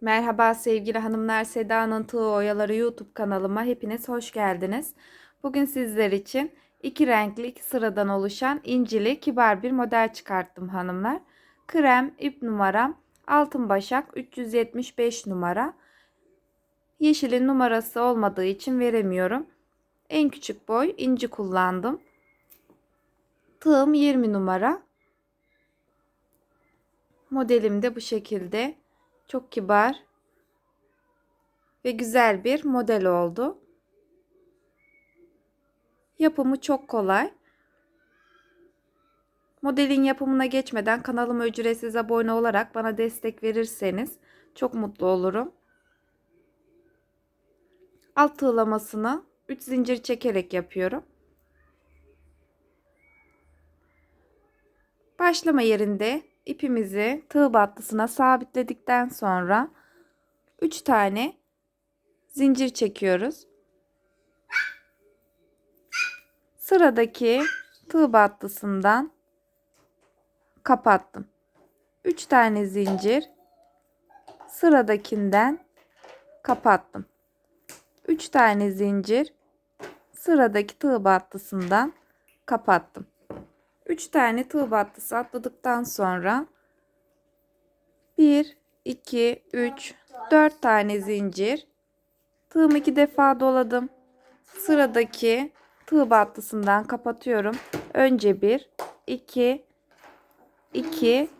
Merhaba sevgili hanımlar Seda'nın Tığ Oyaları YouTube kanalıma hepiniz hoş geldiniz. Bugün sizler için iki renkli iki sıradan oluşan incili kibar bir model çıkarttım hanımlar. Krem ip numaram altın başak 375 numara. Yeşilin numarası olmadığı için veremiyorum. En küçük boy inci kullandım. Tığım 20 numara. Modelim de bu şekilde. Çok kibar ve güzel bir model oldu. Yapımı çok kolay. Modelin yapımına geçmeden kanalıma ücretsiz abone olarak bana destek verirseniz çok mutlu olurum. Alt tığlamasını 3 zincir çekerek yapıyorum. Başlama yerinde ipimizi tığ battısına sabitledikten sonra 3 tane zincir çekiyoruz. Sıradaki tığ battısından kapattım. 3 tane zincir sıradakinden kapattım. 3 tane zincir sıradaki tığ battısından kapattım. 3 tane tığ battısı atladıktan sonra 1 2 3 4 tane zincir tığımı 2 defa doladım. Sıradaki tığ battısından kapatıyorum. Önce 1 2 2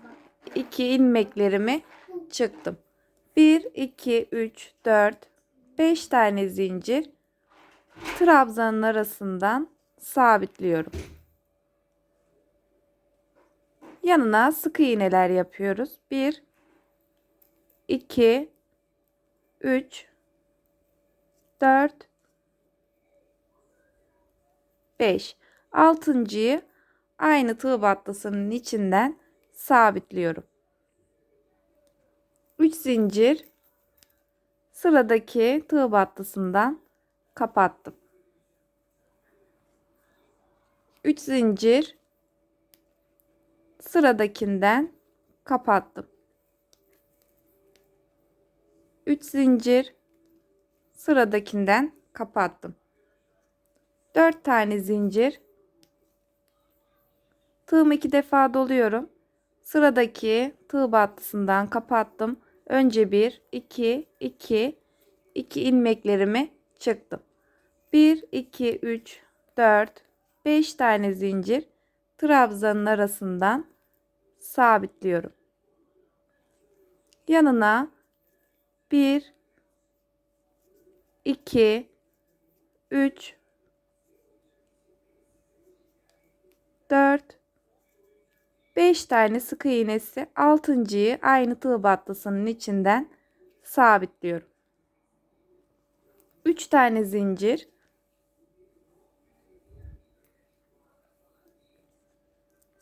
2 ilmeklerimi çıktım. 1 2 3 4 5 tane zincir trabzanın arasından sabitliyorum. Yanına sık iğneler yapıyoruz. 1 2 3 4 5 altıncıyı aynı tığ battısının içinden sabitliyorum. 3 zincir sıradaki tığ battısından kapattım. 3 zincir sıradakinden kapattım. 3 zincir sıradakinden kapattım. 4 tane zincir tığımı iki defa doluyorum. Sıradaki tığ battısından kapattım. Önce 1 2 2 2 ilmeklerimi çıktım. 1 2 3 4 5 tane zincir trabzanın arasından sabitliyorum. Yanına 1 2 3 4 5 tane sık iğnesi altıncıyı aynı tığ battısının içinden sabitliyorum. 3 tane zincir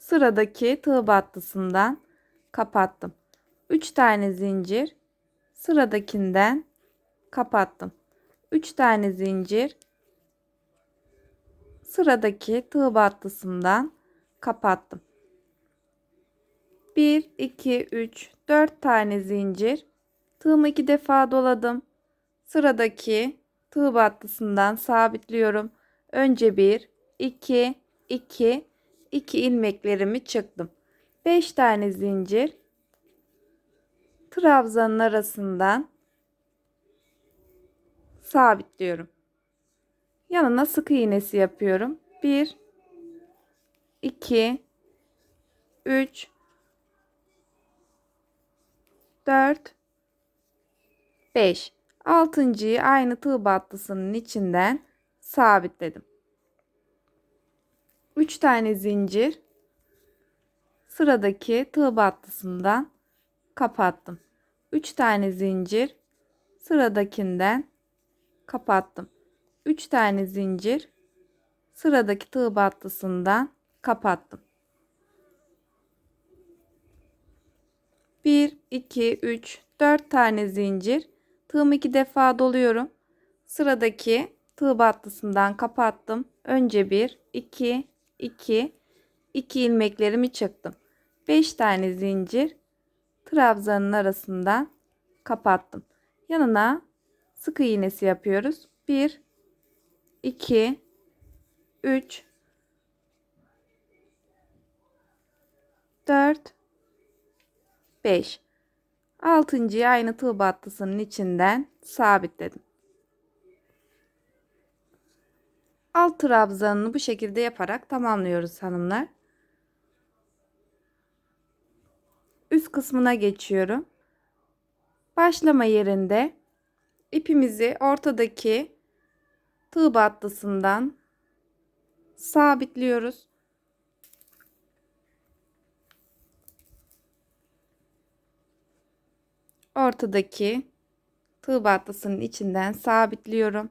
sıradaki tığ battısından kapattım. 3 tane zincir sıradakinden kapattım. 3 tane zincir sıradaki tığ battısından kapattım. 1 2 3 4 tane zincir tığımı iki defa doladım. Sıradaki tığ battısından sabitliyorum. Önce 1 2 2 2 ilmeklerimi çıktım. 5 tane zincir trabzanın arasından sabitliyorum. Yanına sık iğnesi yapıyorum. 1 2 3 4 5 altıncıyı aynı tığ battısının içinden sabitledim. 3 tane zincir sıradaki tığ battısından kapattım. 3 tane zincir sıradakinden kapattım. 3 tane zincir sıradaki tığ battısından kapattım. 1 2 3 4 tane zincir tığımı iki defa doluyorum. Sıradaki tığ battısından kapattım. Önce 1 2 2 2 ilmeklerimi çıktım. 5 tane zincir trabzanın arasından kapattım. Yanına sık iğnesi yapıyoruz. 1 2 3 4 5 Altıncıyı aynı tığ battısının içinden sabitledim. Alt trabzanını bu şekilde yaparak tamamlıyoruz hanımlar. Üst kısmına geçiyorum. Başlama yerinde ipimizi ortadaki tığ battısından sabitliyoruz. Ortadaki tığ battısının içinden sabitliyorum.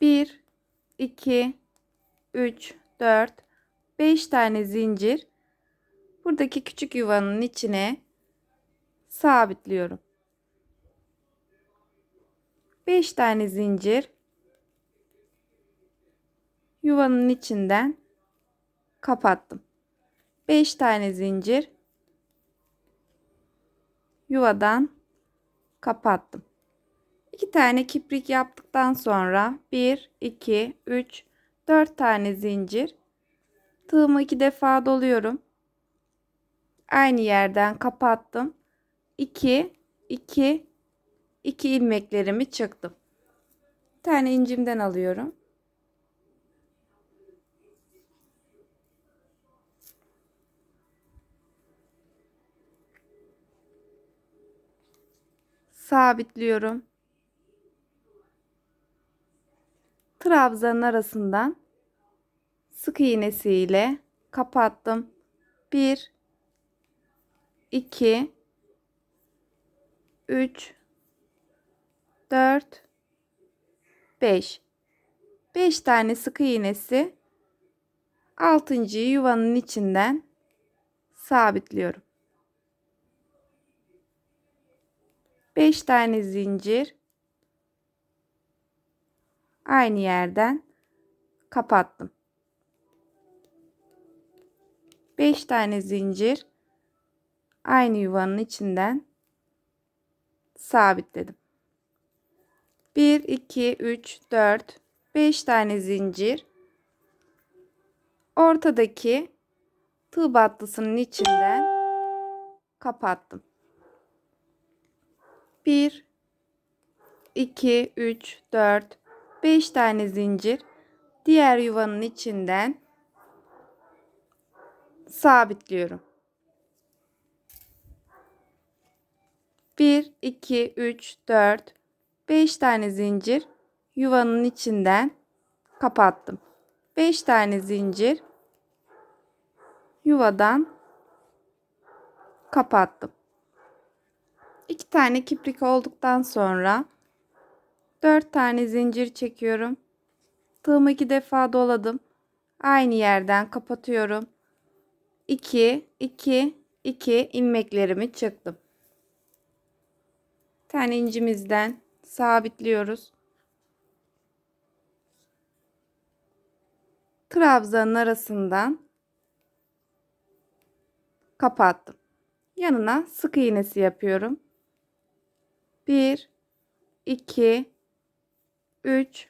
1 2 3 4 5 tane zincir buradaki küçük yuvanın içine sabitliyorum. 5 tane zincir yuvanın içinden kapattım. 5 tane zincir yuvadan kapattım. 2 tane kiprik yaptıktan sonra 1 2 3 4 tane zincir tığımı 2 defa doluyorum. Aynı yerden kapattım. 2 2 2 ilmeklerimi çıktım. Bir tane incimden alıyorum. sabitliyorum. Trabzanın arasından sık iğnesiyle kapattım. 1 2 3 4 5 5 tane sık iğnesi 6. yuvanın içinden sabitliyorum. 5 tane zincir aynı yerden kapattım. 5 tane zincir aynı yuvanın içinden sabitledim. 1 2 3 4 5 tane zincir ortadaki tığ battısının içinden kapattım. 1 2 3 4 5 tane zincir diğer yuvanın içinden sabitliyorum. 1 2 3 4 5 tane zincir yuvanın içinden kapattım. 5 tane zincir yuvadan kapattım. 2 tane kiprik olduktan sonra 4 tane zincir çekiyorum. Tığımı 2 defa doladım. Aynı yerden kapatıyorum. 2 2 2 ilmeklerimi çıktım. Bir incimizden sabitliyoruz. Trabzanın arasından kapattım. Yanına sık iğnesi yapıyorum. 1 2 3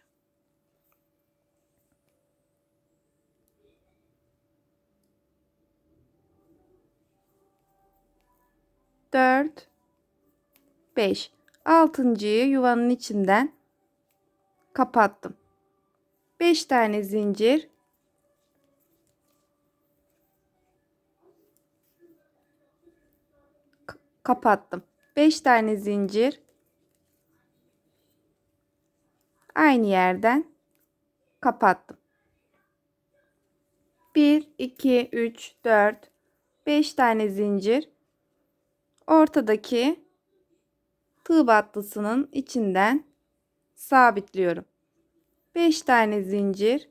4 5 altıncıyı yuvanın içinden kapattım. 5 tane zincir. Kapattım. 5 tane zincir aynı yerden kapattım. 1 2 3 4 5 tane zincir ortadaki tığ battısının içinden sabitliyorum. 5 tane zincir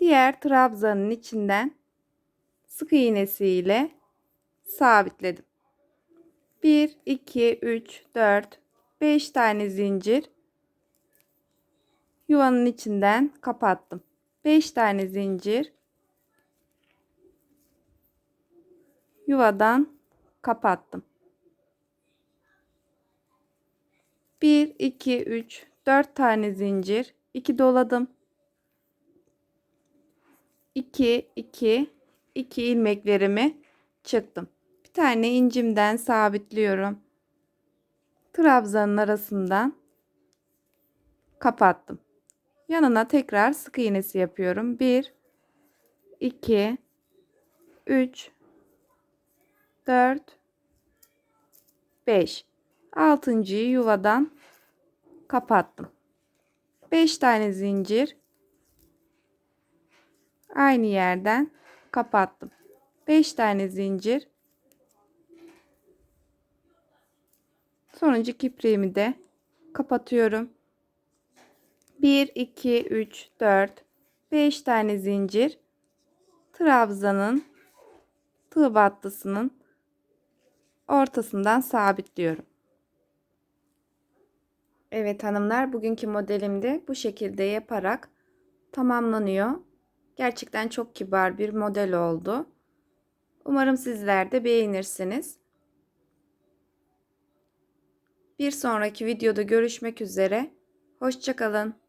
diğer trabzanın içinden sık iğnesi ile sabitledim. 1 2 3 4 5 tane zincir yuvanın içinden kapattım. 5 tane zincir yuvadan kapattım. 1 2 3 4 tane zincir, 2 doladım. 2 2 2 ilmeklerimi çıktım. Bir tane incimden sabitliyorum. Trabzanın arasından kapattım. Yanına tekrar sık iğnesi yapıyorum. 1 2 3 4 5 altıncıyı yuvadan kapattım. 5 tane zincir aynı yerden kapattım. 5 tane zincir sonuncu kipriğimi de kapatıyorum. 1 2 3 4 5 tane zincir trabzanın tığ battısının ortasından sabitliyorum. Evet hanımlar bugünkü modelimde bu şekilde yaparak tamamlanıyor. Gerçekten çok kibar bir model oldu. Umarım sizler de beğenirsiniz. Bir sonraki videoda görüşmek üzere. Hoşçakalın.